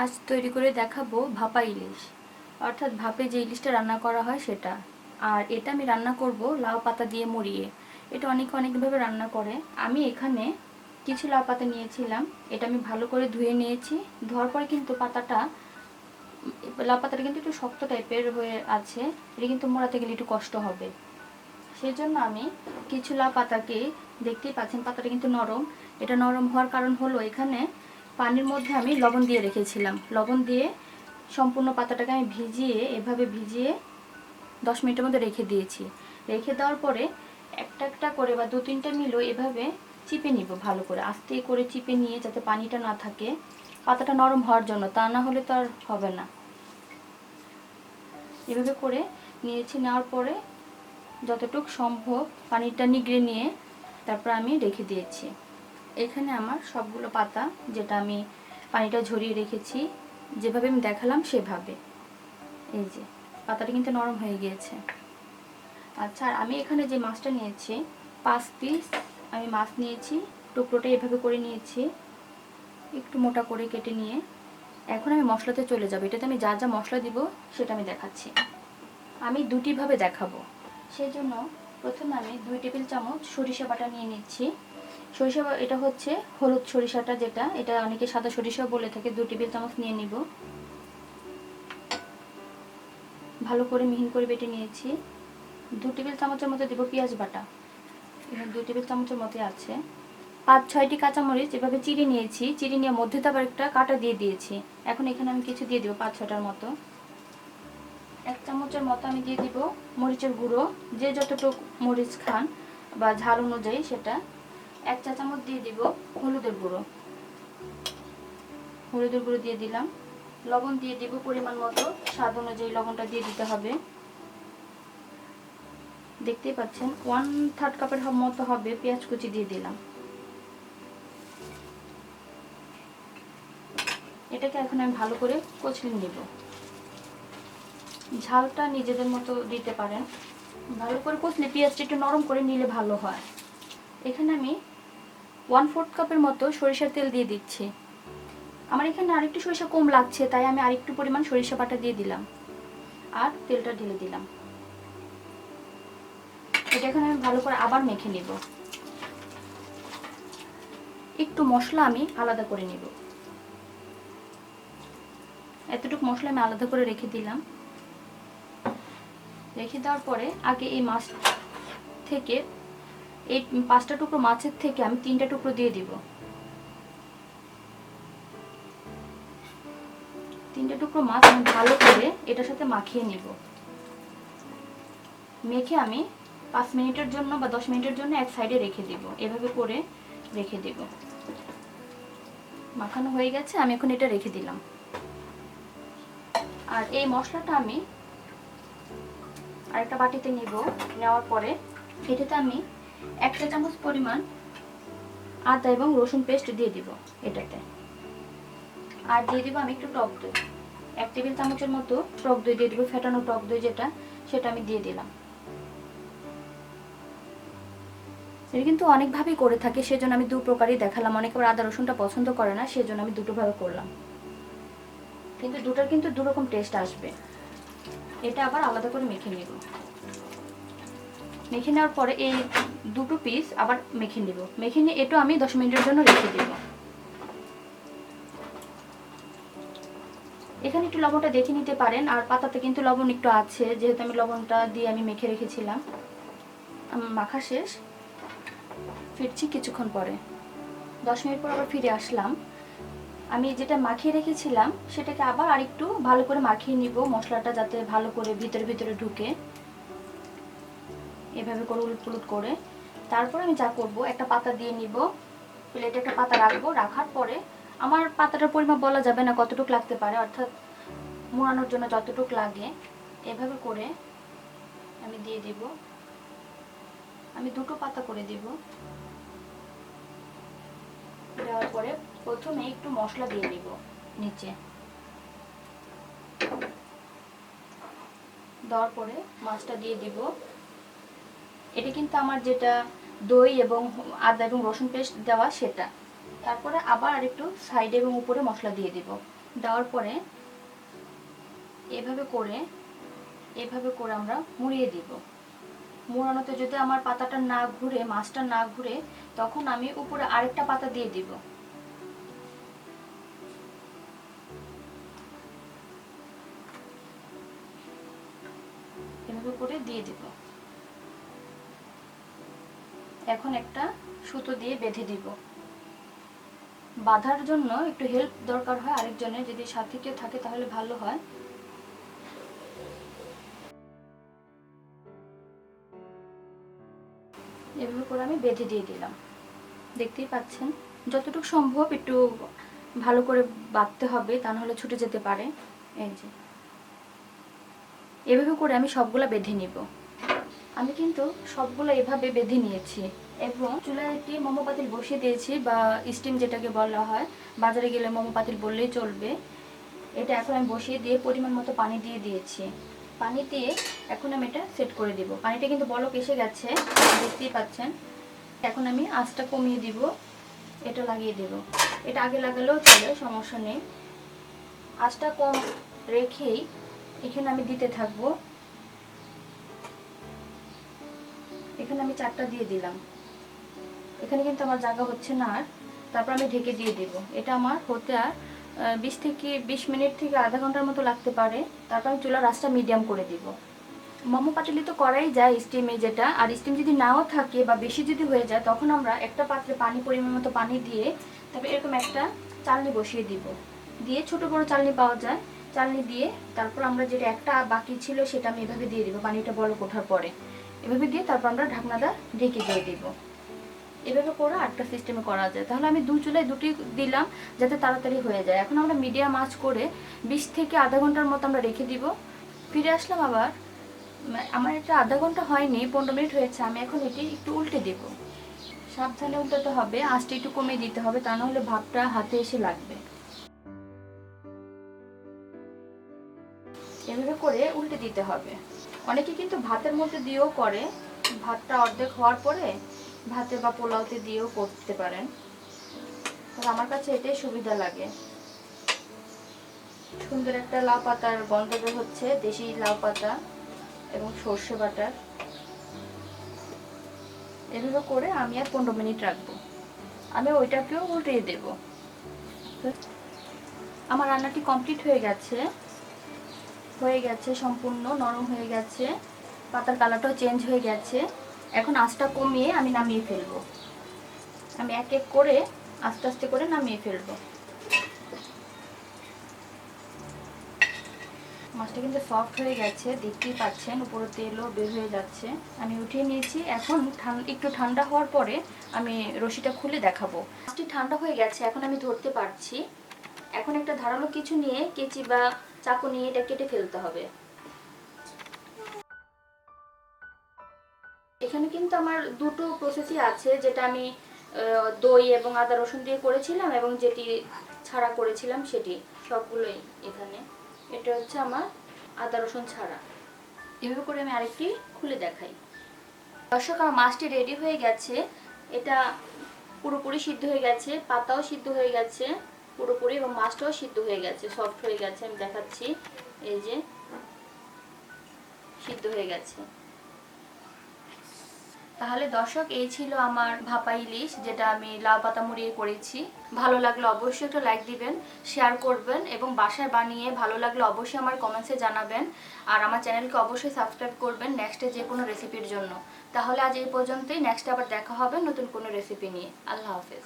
আজ তৈরি করে দেখাবো ভাপা ইলিশ। অর্থাৎ ভাপে যে ইলিশটা রান্না করা হয় সেটা। আর এটা আমি রান্না করব লাউ পাতা দিয়ে মরিয়ে এটা অনেক অনেকভাবে রান্না করে। আমি এখানে কিছু লাউ পাতা নিয়েছিলাম। এটা আমি ভালো করে ধুয়ে নিয়েছি। ধোয়ার পরে কিন্তু পাতাটা, লাউ পাতাটা কিন্তু একটু শক্ত টাইপের হয়ে আছে। এটা কিন্তু মোড়াতে গেলে একটু কষ্ট হবে। সেই জন্য আমি কিছু লাউ পাতাকে, দেখতেই পাচ্ছেন পাতাটা কিন্তু নরম। এটা নরম হওয়ার কারণ হলো এখানে পানির মধ্যে আমি লবণ দিয়ে রেখেছিলাম। লবণ দিয়ে সম্পূর্ণ পাতাটাকে আমি ভিজিয়ে, এভাবে ভিজিয়ে দশ মিনিটের মধ্যে রেখে দিয়েছি। রেখে দেওয়ার পরে একটা একটা করে বা দু তিনটা মিলো এভাবে চিপে নিব ভালো করে। আস্তে করে চিপে নিয়ে যাতে পানিটা না থাকে, পাতাটা নরম হওয়ার জন্য। তা না হলে তো আর হবে না। এভাবে করে নিয়েছি, নেওয়ার পরে যতটুক সম্ভব পানিটা নিগড়ে নিয়ে তারপর আমি রেখে দিয়েছি। এখানে আমার সবগুলো পাতা যেটা আমি পানিটা ঝরিয়ে রেখেছি, যেভাবে আমি দেখালাম সেভাবে। এই যে, পাতাটা কিন্তু নরম হয়ে গিয়েছে। আচ্ছা আর আমি এখানে যে মাছটা নিয়েছি, পাঁচ পিস আমি মাছ নিয়েছি, টুকরোটা এভাবে করে নিয়েছি, একটু মোটা করে কেটে নিয়ে। এখন আমি মশলাতে চলে যাব। এটাতে আমি যা যা মশলা দিব সেটা আমি দেখাচ্ছি। আমি দুটিভাবে দেখাবো। সেই জন্য প্রথমে আমি দুই টেবিল চামচ সরিষা বাটা নিয়ে নিচ্ছি। সরিষা এটা হচ্ছে হলুদ সরিষাটা যেটা, এটা অনেকে সাদা সরিষা বলে থাকে, দু টেবিল চামচ নিয়ে নিব। ভালো করে মিহিন করে বেটে নিয়েছি। দু টেবিল চামচের মতো দেবো পেঁয়াজ বাটা। এখানে দু টেবিল চামচের মতো আছে পাঁচ, ছয়টি কাঁচামরিচ, এভাবে চিড়ে নিয়েছি। চিড়ে নিয়ে মধ্যে তারপর একটা কাটা দিয়ে দিয়েছি। এখন এখানে আমি কিছু দিয়ে দেবো পাঁচ ছটার মতো। এক চামচের মতো আমি দিয়ে দিব মরিচের গুঁড়ো। যে যতটুকু মরিচ খান বা ঝাল অনুযায়ী সেটা এক চা চামচ দিয়ে দিব হলুদের গুঁড়ো। হলুদের গুঁড়ো দিয়ে দিলাম। লবণ দিয়ে দিব পরিমাণ মতো। স্বাদ অনুযায়ী লবণটা দিয়ে দিতে হবে। দেখতেই পাচ্ছেন ওয়ান থার্ড কাপের মতো হবে পেঁয়াজ কুচি দিয়ে দিলাম। এটাকে এখন আমি ভালো করে কচলে নিব। ঝালটা নিজেদের মতো দিতে পারেন। ভালো করে কচলে পেঁয়াজটা একটু নরম করে নিলে ভালো হয়। এখানে আমি ওয়ান ফোর্থ কাপের মতো সরিষার তেল দিয়ে দিচ্ছি। আমার এখানে আরেকটু সরিষা কম লাগছে, তাই আমি আরেকটু পরিমাণ সরিষা বাটা দিয়ে দিলাম। আর তেলটা ঢেলে দিলাম। এটা এখানে আমি ভালো করে আবার মেখে নিব। একটু মশলা আমি আলাদা করে নিব। এতটুকু মশলা আমি আলাদা করে রেখে দিলাম। রেখে দেওয়ার পরে আগে এই মাছ থেকে এই পাঁচটা টুকরো মাছের থেকে আমি তিনটা টুকরো দিয়ে দিব। তিনটা টুকরো মাছ আমি ভালো করে এটার সাথে মাখিয়ে নিব। মেখে আমি পাঁচ মিনিটের জন্য বা দশ মিনিটের জন্য এক সাইডে রেখে দিব। এভাবে করে রেখে দিব। মাখানো হয়ে গেছে, আমি এখন এটা রেখে দিলাম। আর এই মশলাটা আমি আরেকটা বাটিতে নিব। নেওয়ার পরে এটাতে আমি একটা চামচ পরিমাণ আদা এবং রসুন পেস্ট দিয়ে দিব এটাতে। আর দিয়ে দিব আমি একটু টক দই। এক টেবিল চামচের মতো টক দই দিয়ে দিব, ফেটানো টক দই যেটা, সেটা আমি দিয়ে দিলাম। এটা কিন্তু অনেকভাবেই করে থাকে, সেজন্য আমি দু প্রকারই দেখালাম। অনেকে আবার আদা রসুনটা পছন্দ করে না, সেজন্য আমি দুটো ভাবে করলাম। কিন্তু দুটোর কিন্তু দু রকম টেস্ট আসবে। এটা আবার আলাদা করে মেখে নেব। মেখে নেওয়ার পরে এই দুটো পিস আবার মেখে নেব। মেখে নিয়ে এটাও আমি দশ মিনিটের জন্য রেখে দেব। এখানে একটু লবণটা দেখে নিতে পারেন, আর পাতাতে কিন্তু লবণ একটু আছে, যেহেতু আমি লবণটা দিয়ে আমি মেখে রেখেছিলাম। মাখা শেষ। ফিরছি কিছুক্ষণ পরে। দশ মিনিট পর আবার ফিরে আসলাম। আমি যেটা মাখিয়ে রেখেছিলাম, সেটাকে আবার আরেকটু ভালো করে মাখিয়ে নিব। মশলাটা যাতে ভালো করে ভিতরে ভিতরে ঢুকে। এভাবে করে উলট পুলট করে। তারপর আমি যা করব, একটা পাতা দিয়ে নিব প্লেটে একটা পাতা রাখব। রাখার পরে আমার পাতাটার পরিমাপ বলা যাবে না কতটুকু লাগতে পারে, অর্থাৎ মোড়ানোর জন্য যতটুকু লাগে। এভাবে করে আমি দিয়ে দিব। আমি দুটো পাতা করে দিব। দেওয়ার পরে প্রথমে একটু মশলা দিয়ে দিব নিচে। দেওয়ার পরে মাছটা দিয়ে দিব। এটা কিন্তু আমার যেটা দই এবং আদা এবং রসুন পেস্ট দেওয়া সেটা। তারপরে আবার আরেকটু সাইডে এবং উপরে মশলা দিয়ে দিব। দেওয়ার পরে এভাবে করে এভাবে করে আমরা মুড়িয়ে দিব। মোড়ানোতে যদি আমার পাতাটা না ঘুরে, মাছটা না ঘুরে, তখন আমি উপরে আরেকটা পাতা দিয়ে দিব। এভাবে করে দিয়ে দিব। এখন একটা সুতো দিয়ে বেঁধে দিব। বাঁধার জন্য একটু হেল্প দরকার হয় আরেকজনের, যদি সাথে কেউ থাকে তাহলে ভালো হয়। এভাবে করে আমি বেঁধে দিয়ে দিলাম। দেখতেই পাচ্ছেন, যতটুকু সম্ভব একটু ভালো করে বাঁধতে হবে, তা নাহলে ছুটে যেতে পারে। এই যে। এভাবে করে আমি সবগুলো বেঁধে নিব। আমি কিন্তু সবগুলো এভাবে বেঁধে নিয়েছি এবং চুলায় একটি মোমো পাতিল বসিয়ে দিয়েছি বা স্টিম যেটাকে বলা হয়। বাজারে গেলে মোমো পাতিল বললেই চলবে। এটা এখন আমি বসিয়ে দিয়ে পরিমাণ মতো পানি দিয়ে দিয়েছি। পানি দিয়ে এখন আমি এটা সেট করে দিব। পানিটা কিন্তু বলক এসে গেছে, দেখতেই পাচ্ছেন। এখন আমি আঁচটা কমিয়ে দিব, এটা লাগিয়ে দেব। এটা আগে লাগালেও চলে, সমস্যা নেই। আঁচটা কম রেখেই এখানে আমি দিতে থাকব। এখানে আমি চারটা দিয়ে দিলাম। এখানে কিন্তু আমার জায়গা হচ্ছে না আর। তারপর আমি ঢেকে দিয়ে দেব। এটা আমার হতে আর বিশ থেকে বিশ মিনিট থেকে আধা ঘণ্টার মতো লাগতে পারে। তারপর আমি চুলার রাসটা মিডিয়াম করে দিব। মোমো পাটালি তো করাই যায় স্টিমে যেটা। আর স্টিম যদি নাও থাকে বা বেশি যদি হয়ে যায়, তখন আমরা একটা পাত্রে পানি পরিমাণ মতো পানি দিয়ে তারপর এরকম একটা চালনি বসিয়ে দিব। দিয়ে ছোট বড় চালনি পাওয়া যায়। চালনি দিয়ে তারপর আমরা যেটা একটা বাকি ছিল সেটা আমি এভাবে দিয়ে দিব, পানিটা বলক ওঠার পরে। এভাবে দিয়ে তারপর আমরা ঢাকনাটা ঢেকে দিয়ে দিব। এভাবে করে আটটা সিস্টেমে করা যায়। তাহলে আমি দু চুলায় দুটি দিলাম যাতে তাড়াতাড়ি হয়ে যায়। এখন আমরা মিডিয়াম আঁচ করে বিশ থেকে আধা ঘণ্টার মতো আমরা রেখে দিব। ফিরে আসলাম আবার। আমার এটা আধা ঘণ্টা হয়নি, পনেরো মিনিট হয়েছে। আমি এখন এটি একটু উল্টে দেব। সাবধানে উল্টাতে হবে। আঁচটা একটু কমিয়ে দিতে হবে, তা নাহলে ভাবটা হাতে এসে লাগবে। এভাবে করে উল্টে দিতে হবে। অনেকে কিন্তু ভাতের মধ্যে দিয়েও করে। ভাতটা অর্ধেক হওয়ার পরে ভাতে বা পোলাওতে দিয়েও করতে পারেন। তো আমার কাছে এটাই সুবিধা লাগে। সুন্দর একটা লাউ পাতার গন্ধ হচ্ছে, দেশি লাউ পাতা এবং সর্ষে বাটার। এভাবে করে আমি আর পনেরো মিনিট রাখব। আমি ওইটাকেও উল্টিয়ে দেব। আমার রান্নাটি কমপ্লিট হয়ে গেছে। হয়ে গেছে, সম্পূর্ণ নরম হয়ে গেছে। পাতার কালারটাও চেঞ্জ হয়ে গেছে। এখন আঁচটা কমিয়ে আমি নামিয়ে ফেলব। আমি এক এক করে আস্তে আস্তে করে নামিয়ে ফেলব। মাছটা কিন্তু সফট হয়ে গেছে, দেখতেই পাচ্ছেন উপরে তেলও বের হয়ে যাচ্ছে। আমি উঠিয়ে নিয়েছি। এখন একটু ঠান্ডা হওয়ার পরে আমি রশিটা খুলে দেখাবো। মাছটি ঠান্ডা হয়ে গেছে, এখন আমি ধরতে পারছি। এখন একটা ধারালো কিছু নিয়ে কেচি বা চাকু নিয়ে এটা কেটে ফেলতে হবে। এখানে কিন্তু আমার দুটো প্রসেসই আছে, যেটা আমি দই এবং আদা রসুন দিয়ে করেছিলাম এবং যেটি ছাড়া করেছিলাম সেটি, সবগুলোই এখানে। এটা হচ্ছে আমার আদা রসুন ছাড়া। এভাবে করে আমি আরেকটি খুলে দেখাই। দর্শক, আমার মাছটি রেডি হয়ে গেছে। এটা পুরোপুরি সিদ্ধ হয়ে গেছে, পাতাও সিদ্ধ হয়ে গেছে। পুরোপুরি এবং মাছটাও সিদ্ধ হয়ে গেছে সফট হয়ে গেছে, আমি দেখাচ্ছি। এই যে, সিদ্ধ হয়ে গেছে। তাহলে দর্শক, এই ছিল আমার ভাপা ইলিশ, যেটা আমি লাউ পাতা মুড়িয়ে করেছি। ভালো লাগলে অবশ্যই একটা লাইক দিবেন শেয়ার করবেন এবং বাসায় বানিয়ে ভালো লাগলে অবশ্যই আমার কমেন্টসে জানাবেন। আর আমার চ্যানেলকে অবশ্যই সাবস্ক্রাইব করবেন নেক্সটে যে কোনো রেসিপির জন্য। তাহলে আজ এই পর্যন্তই নেক্সটে আবার দেখা হবে নতুন কোনো রেসিপি নিয়ে। আল্লাহ হাফেজ।